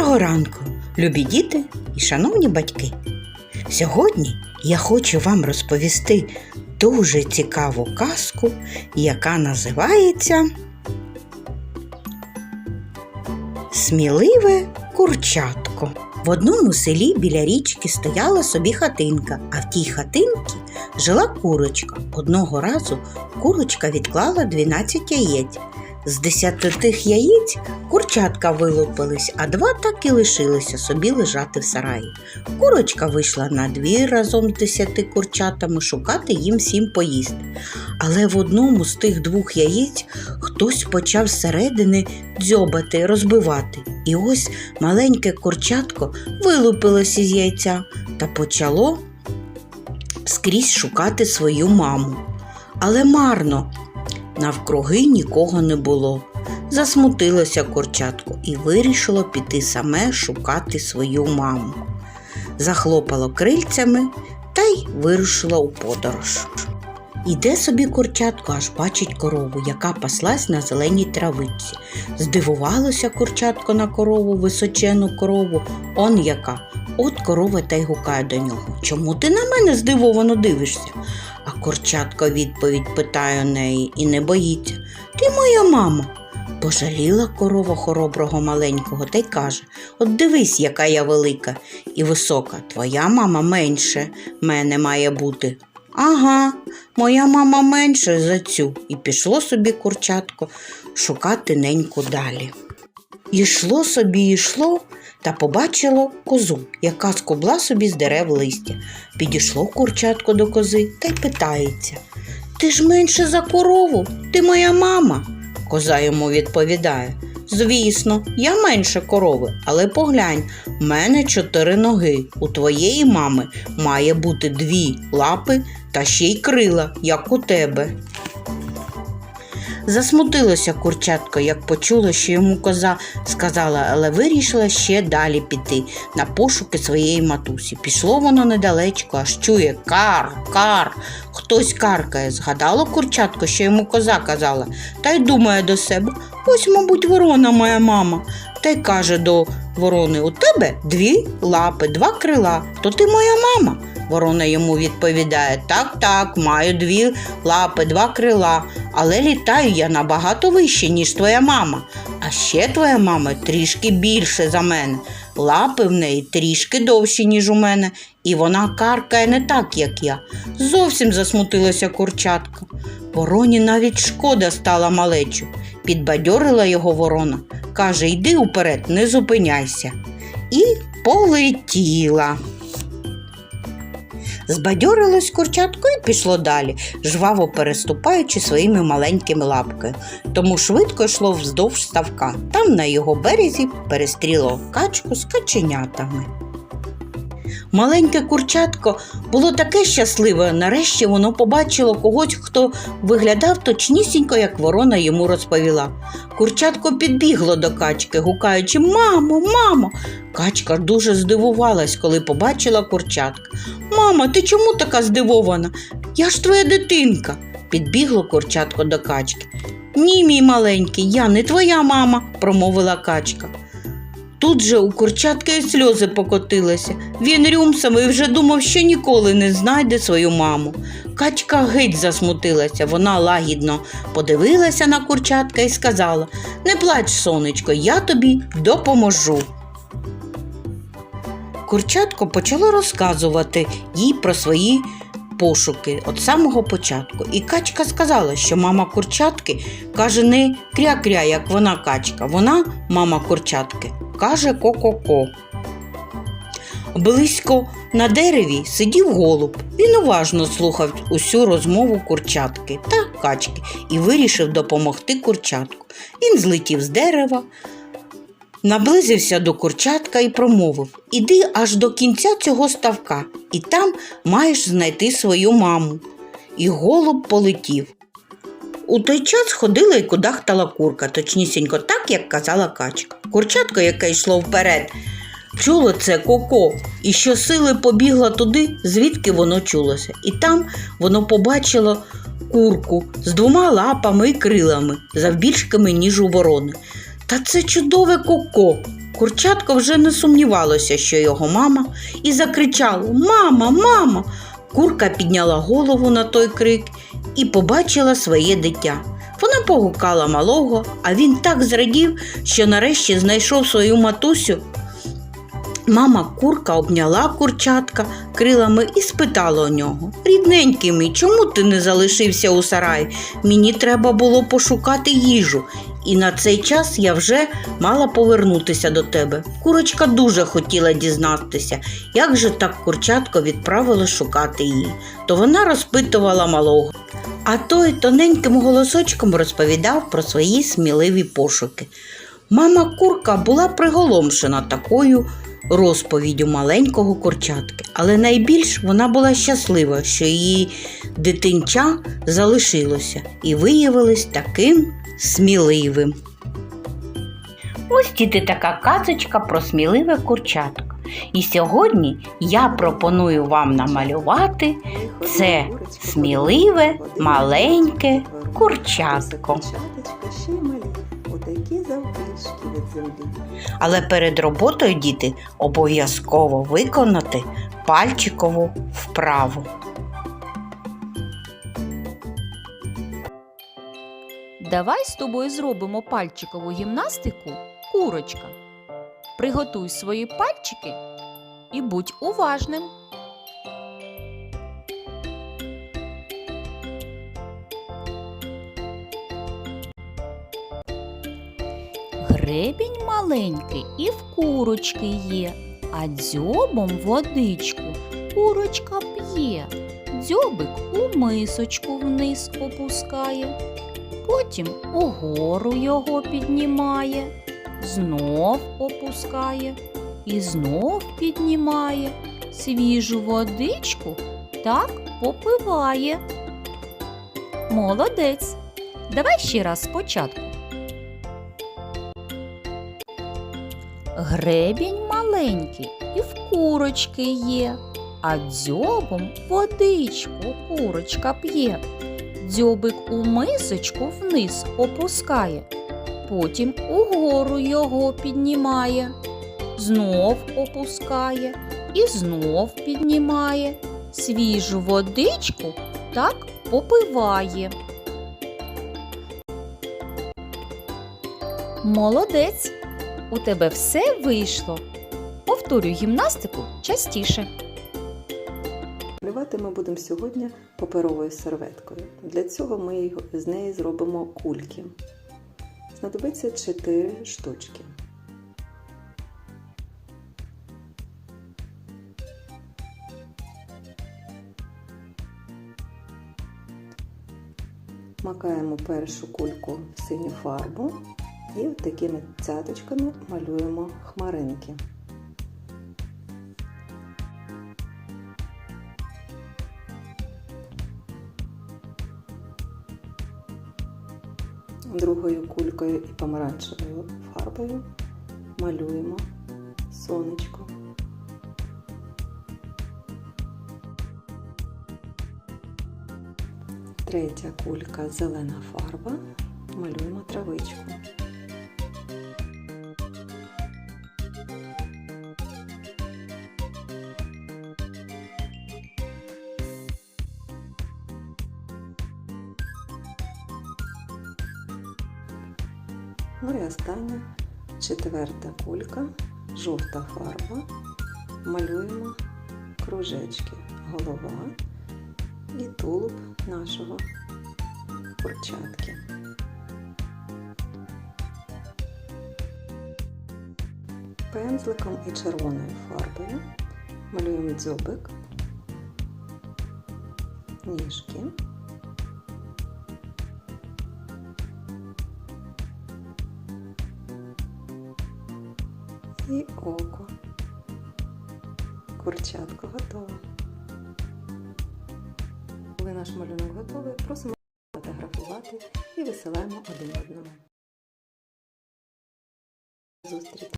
Доброго ранку, любі діти і шановні батьки. Сьогодні я хочу вам розповісти дуже цікаву казку, яка називається Сміливе курчатко. В одному селі біля річки стояла собі хатинка, а в тій хатинці жила курочка. Одного разу курочка відклала 12 яєць. З десяти тих яєць курчатка вилупились, а два так і лишилися собі лежати в сараї. Курочка вийшла на двір разом з десяти курчатами шукати їм всім поїсти. Але в одному з тих двох яєць хтось почав зсередини дзьобати, розбивати. І ось маленьке курчатко вилупилось із яйця та почало скрізь шукати свою маму. Але марно, навкруги нікого не було. Засмутилося курчатко і вирішило піти саме шукати свою маму. Захлопало крильцями та й вирушило у подорож. Іде собі курчатко, аж бачить корову, яка паслась на зеленій травиці. Здивувалося курчатко на корову, височену корову, он яка. От корова та й гукає до нього. Чому ти на мене здивовано дивишся? А курчатко відповідь питає у неї і не боїться. Ти моя мама. Пожаліла корова хороброго маленького та й каже: От дивись, яка я велика і висока. Твоя мама менше мене має бути. Ага, моя мама менше за цю. І пішло собі курчатко шукати неньку далі. Ішло собі, йшло та побачило козу, яка скубла собі з дерев листя. Підійшло курчатко до кози та й питається Ти ж менше за корову, ти моя мама. Коза йому відповідає Звісно, я менше корови, але поглянь, в мене чотири ноги. У твоєї мами має бути дві лапи та ще й крила, як у тебе. Засмутилося курчатко, як почуло, що йому коза сказала, але вирішила ще далі піти на пошуки своєї матусі. Пішло воно недалечко, аж чує кар, кар. Хтось каркає. Згадало курчатко, що йому коза казала, та й думає до себе, ось, мабуть, ворона моя мама. Та й каже до ворони: у тебе дві лапи, два крила, то ти моя мама. Ворона йому відповідає: Так, так, маю дві лапи, два крила, але літаю я набагато вище, ніж твоя мама. А ще твоя мама трішки більше за мене. Лапи в неї трішки довші, ніж у мене, і вона каркає не так, як я. Зовсім засмутилася курчатка. Вороні навіть шкода стала малечу. Підбадьорила його ворона. Каже, йди уперед, не зупиняйся. І полетіла. Збадьорилось курчатко і пішло далі, жваво переступаючи своїми маленькими лапками. Тому швидко йшло вздовж ставка. Там на його березі перестріло качку з каченятами. Маленьке курчатко було таке щасливе, нарешті воно побачило когось, хто виглядав точнісінько, як ворона йому розповіла. Курчатко підбігло до качки, гукаючи Мамо, мамо. Качка дуже здивувалась, коли побачила курчатка. Мама, ти чому така здивована? Я ж твоя дитинка. Підбігло курчатко до качки. Ні, мій маленький, я не твоя мама, промовила качка. Тут же у курчатки й сльози покотилися. Він рюмсав і вже думав, що ніколи не знайде свою маму. Качка геть засмутилася. Вона лагідно подивилася на курчатка і сказала: Не плач, сонечко, я тобі допоможу. Курчатко почало розказувати їй про свої пошуки від самого початку. І качка сказала, що мама курчатки каже не кря-кря, як вона качка. Вона, мама курчатки, каже ко-ко-ко. Близько на дереві сидів голуб. Він уважно слухав усю розмову курчатки та качки і вирішив допомогти курчатку. Він злетів з дерева, наблизився до курчатка і промовив Іди аж до кінця цього ставка, і там маєш знайти свою маму. І голуб полетів. У той час ходила і кудахтала курка, точнісінько так, як казала качка. Курчатко, яке йшло вперед, чуло це коко, і щосили побігла туди, звідки воно чулося. І там воно побачило курку з двома лапами і крилами, завбільшками, ніж у ворони. Та це чудове коко, Курчатко вже не сумнівалося, що його мама, і закричало Мама, мама. Курка підняла голову на той крик і побачила своє дитя. Вона погукала малого, а він так зрадів, що нарешті знайшов свою матусю. Мама курка обняла курчатка крилами і спитала у нього Рідненький мій, чому ти не залишився у сараї? Мені треба було пошукати їжу, і на цей час я вже мала повернутися до тебе. Курочка дуже хотіла дізнатися, як же так курчатко відправило шукати її. То вона розпитувала малого. А той тоненьким голосочком розповідав про свої сміливі пошуки. Мама курка була приголомшена такою розповіддю маленького курчатки, але найбільш вона була щаслива, що її дитинча залишилося і виявилось таким сміливим. Ось діти така казочка про сміливе курчатко. І сьогодні я пропоную вам намалювати це сміливе маленьке курчатко. Але перед роботою діти обов'язково виконати пальчикову вправу. Давай з тобою зробимо пальчикову гімнастику курочка. Приготуй свої пальчики і будь уважним. Гребінь маленький і в курочки є, а дзьобом водичку курочка п'є. Дзьобик у мисочку вниз опускає потім угору його піднімає, знов опускає і знов піднімає, свіжу водичку так попиває. Молодець. Давай ще раз спочатку. Гребінь маленький і в курочки є, а дзьобом водичку курочка п'є. Дзьобик у мисочку вниз опускає, потім угору його піднімає, знов опускає і знов піднімає, свіжу водичку так попиває. Молодець! У тебе все вийшло. Повторюй гімнастику частіше. Малювати ми будемо сьогодні паперовою серветкою. Для цього ми з неї зробимо кульки. Знадобиться 4 штучки. Макаємо першу кульку в синю фарбу і такими цяточками малюємо хмаринки. Другою кулькою і помаранчевою фарбою малюємо сонечко. Третя кулька зелена фарба. Малюємо травичку. Ну і остання четверта кулька, жовта фарба. Малюємо кружечки, голова і тулуб нашого курчатки. Пензликом і червоною фарбою малюємо дзьобик, ніжки. І око. Курчатко готово. Коли наш малюнок готовий, просимо фотографувати і висилаємо один одному. Зустріч!